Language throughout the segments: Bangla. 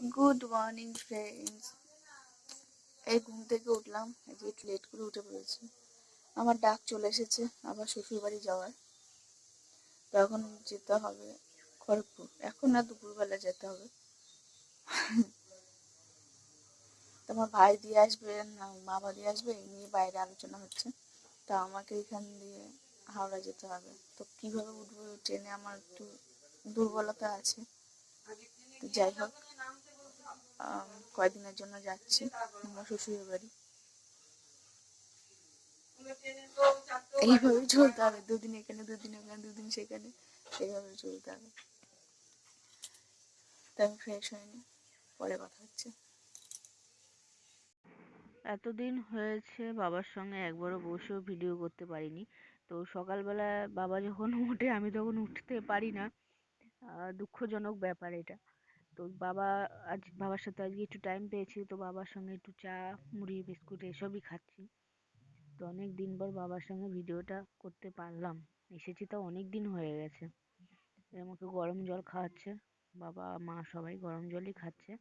গুড মর্নিং ফ্রেন্ডস এই ঘুম থেকে উঠলাম একটু লেট করে উঠে পড়েছি। আমার ডাক চলে এসেছে, আবার শ্বশুর বাড়ি যাওয়ার। তখন যেতে হবে খড়গপুর। এখন না দুপুরবেলা যেতে হবে। তোমার ভাই দিয়ে আসবে, না বাবা দিয়ে আসবে, এই নিয়ে বাইরে আলোচনা হচ্ছে। তা আমাকে এখান দিয়ে হাওড়া যেতে হবে। তো কীভাবে উঠবো, ট্রেনে আমার একটু দুর্বলতা আছে। যাই হোক। আম, কয়দিনের জন্য যাচ্ছি আমার শ্বশুরের বাড়ি। এইভাবে চলতে হবে দুদিন এখানে দুদিন ওখানে দুদিন সেখানে এইভাবে চলতে হবে। ফ্রেশ হয়নি পরে কথা হচ্ছে। এতদিন হয়েছে বাবার সঙ্গে একবারও বসেও ভিডিও করতে পারিনি। তো সকালবেলা বাবা যখন ওঠে আমি তখন উঠতে পারি না। দুঃখজনক ব্যাপার এটা। তো বাবা আজ, বাবার সাথে আজকে একটু টাইম পেয়েছি তো বাবার সঙ্গে একটু চা, মুড়ি, বিস্কুট এসবই খাচ্ছি। তো অনেক দিন পর বাবার সঙ্গে ভিডিওটা করতে পারলাম। এসেছি তো অনেক দিন হয়ে গেছে। আমাকে গরম জল খাওয়াচ্ছে। বাবা, মা সবাই গরম জলই খাচ্ছে।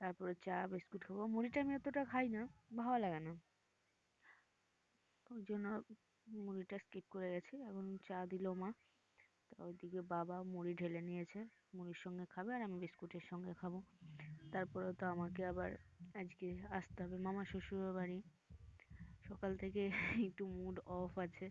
তারপরে চা, বিস্কুট খাব। মুড়িটা আমি অতটা খাই না, ভালো লাগে না। ওই জন্য মুড়িটা স্কিপ করে গেছি। এখন চা দিলো মা। ওইদিকে বাবা মুড়ি ঢেলে নিয়েছে, মুড়ির সঙ্গে খাবে আর আমি বিস্কুটের সঙ্গে খাব। তারপরে তো আমাকে আবার আজকে আসতে হবে মামা শ্বশুরের বাড়ি। সকাল থেকে একটু মুড অফ আছে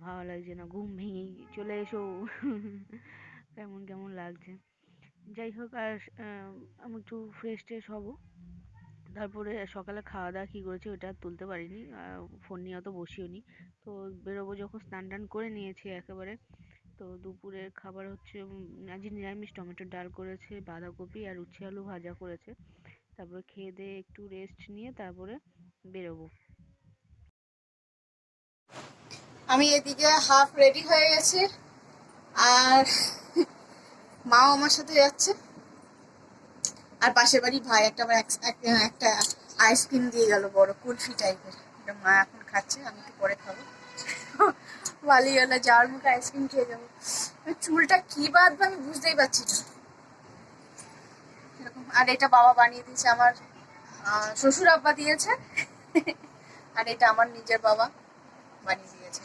ভালো লাগছে না, ঘুম ভেঙেই চলে এসো। কেমন কেমন লাগছে? যাই হোক, আর আমি একটু ফ্রেশ ট্রেশ হব। তারপরে সকালে খাওয়া দাওয়া কী করেছি ওটা তুলতে পারিনি ফোন নিয়ে অত বসিও নি তো বেরোবো যখন স্নান টান করে নিয়েছি একেবারে। তো দুপুরের খাবার হচ্ছে উম, আজ নিরামিষ টমেটোর ডাল করেছে বাঁধাকপি আর উচ্ছে আলু ভাজা করেছে। তারপরে খেয়ে দেয়ে একটু রেস্ট নিয়ে তারপরে বেরোবো। আমি এদিকে হাফ রেডি হয়ে গেছি আর মাও আমার সাথে যাচ্ছে। আর পাশের বাড়ি ভাই একটা আবার এক- এক- একটা আইসক্রিম দিয়ে গেল বড় কুলফি টাইপের এটা মা এখন খাচ্ছে আমি একটু পরে খাব। বালিওয়ালা যাওয়ার মুখে আইসক্রিম খেয়ে যাব চুলটা কি বাঁধবে আমি বুঝতেই পারছি না এরকম আর এটা বাবা বানিয়ে দিয়েছে আমার শ্বশুর আব্বা দিয়েছে আর এটা আমার নিজের বাবা বানিয়ে দিয়েছে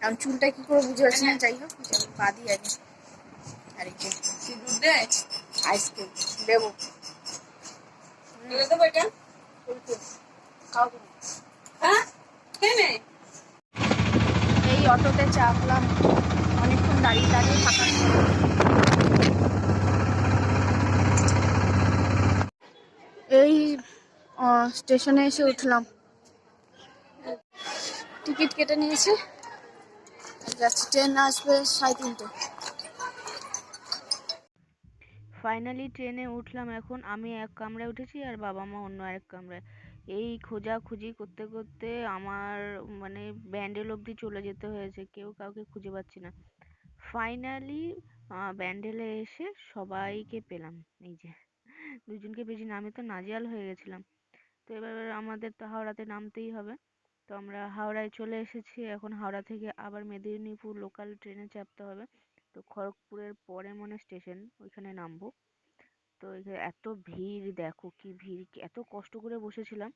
এখন চুলটা কি করে বুঝে পাচ্ছি না যাই হোক বাদি আগে আর এই যে সিঁদুর দে আইসক্রিম দেবো এটা খাওয়াবো না। হ্যাঁ খেয়ে এই অটোতে চাপলাম। অনেকক্ষণ দাঁড়িয়ে দাঁড়িয়ে থাকার এই স্টেশনে এসে উঠলাম। টিকিট কেটে নিয়েছি। যাচ্ছি, ট্রেন আসবে সাড়ে তিনটে। ফাইনালি ট্রেনে উঠলাম, এখন আমি এক কামরায় উঠেছি আর বাবা মা অন্য এক কামরায়। এই খোঁজাখুঁজি করতে করতে আমার মানে ব্যান্ডেল অবধি চলে যেতে হয়েছে, কেউ কাউকে খুঁজে পাচ্ছি না। ফাইনালি ব্যান্ডেলে এসে সবাইকে পেলাম, এই যে। দুজনকে পেয়েছি না আমি তো নাজেহাল হয়ে গেছিলাম। তো এবার আমাদের তো হাওড়াতে নামতেই হবে। তো আমরা হাওড়ায় চলে এসেছি, এখন হাওড়া থেকে আবার মেদিনীপুর লোকাল ট্রেনে চাপতে হবে। তো খড়গপুরের পরে মনে স্টেশন ওইখানে নামবো। তো এত ভিড়, দেখো কি ভিড় এত কষ্ট করে বসেছিলাম।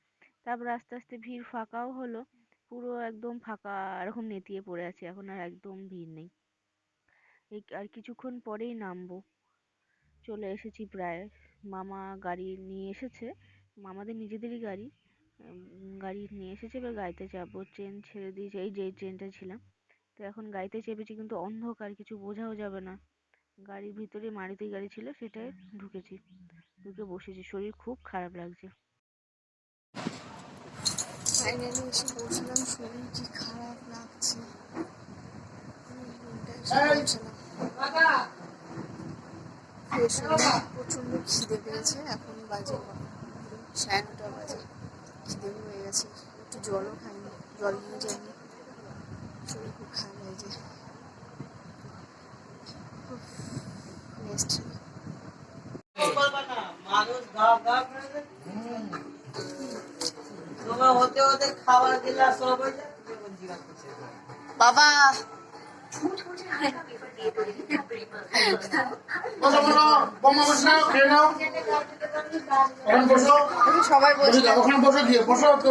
তারপর আস্তে আস্তে ভিড় ফাঁকাও হলো, পুরো একদম ফাঁকা এরকম নেতিয়ে পড়ে আছে, এখন আর একদম ভিড় নেই। এই আর কিছুক্ষণ পরেই নামবো। চলে এসেছি প্রায়, মামা গাড়ি নিয়ে এসেছে, মামাদের নিজেদেরই গাড়ি। গাড়ি নিয়ে এসেছে, এবার গাড়িতে চাপবো ট্রেন ছেড়ে দিয়েছে, এই যে ট্রেনটা ছিলাম। তো এখন গাড়িতে চেপেছি কিন্তু অন্ধকার কিছু বোঝাও যাবে না। গাড়ির ভিতরে মারুতি গাড়ি ছিল সেটায় ঢুকেছি। ঢুকে বসেছি। শরীর খুব খারাপ লাগছে। ফাইনালি এসে পৌঁছলাম। শরীর কি খারাপ লাগছে? প্রচণ্ড খিদে পেয়েছে। এখন বাজে সাড়ে নটা বাজে। খিদে হয়ে গেছে। একটু জলও খাইনি। জল নিয়ে যাইনি। শরীর খুব খারাপ লাগছে রেস্ট মানুষ গা গা করে দেয়। তোমার হতে হতে খাওয়া দিলা সব হয়ে যায় বাবা! বসো বসো বসো খেয়ে নাও। ওখানে বসো। সবাই বসে বসে। ওখানে বসো গিয়ে বসো তো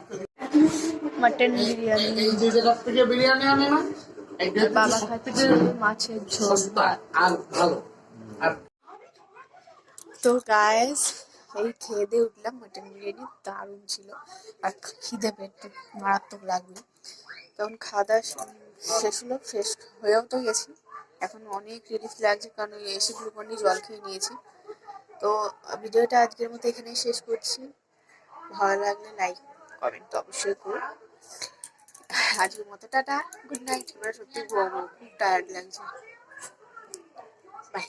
মাটন বিরিয়ানি। যে জায়গা থেকে বিরিয়ানি আনে না? বাবা খাচ্ছে মাছের ঝোল। আর ভালো। তো গায়েস এই খেয়ে দিয়ে উঠলাম মাটন বিরিয়ানি দারুণ ছিল। আর খিদে পেট মারাত্মক লাগল। তখন খাওয়া দাওয়া শেষ হলো শেষ হয়েও তো গেছি। এখন অনেক রিলিফ লাগছে কারণ ওই এসে গ্লুকন্ডি জল খেয়ে নিয়েছি। তো ভিডিওটা আজকের মতো এখানেই শেষ করছি। ভালো লাগলে লাইক কমেন্ট তো অবশ্যই করো। আজকের মতো টাটা। গুড নাইট এবার সত্যি খুব টায়ার্ড লাগছে। বাই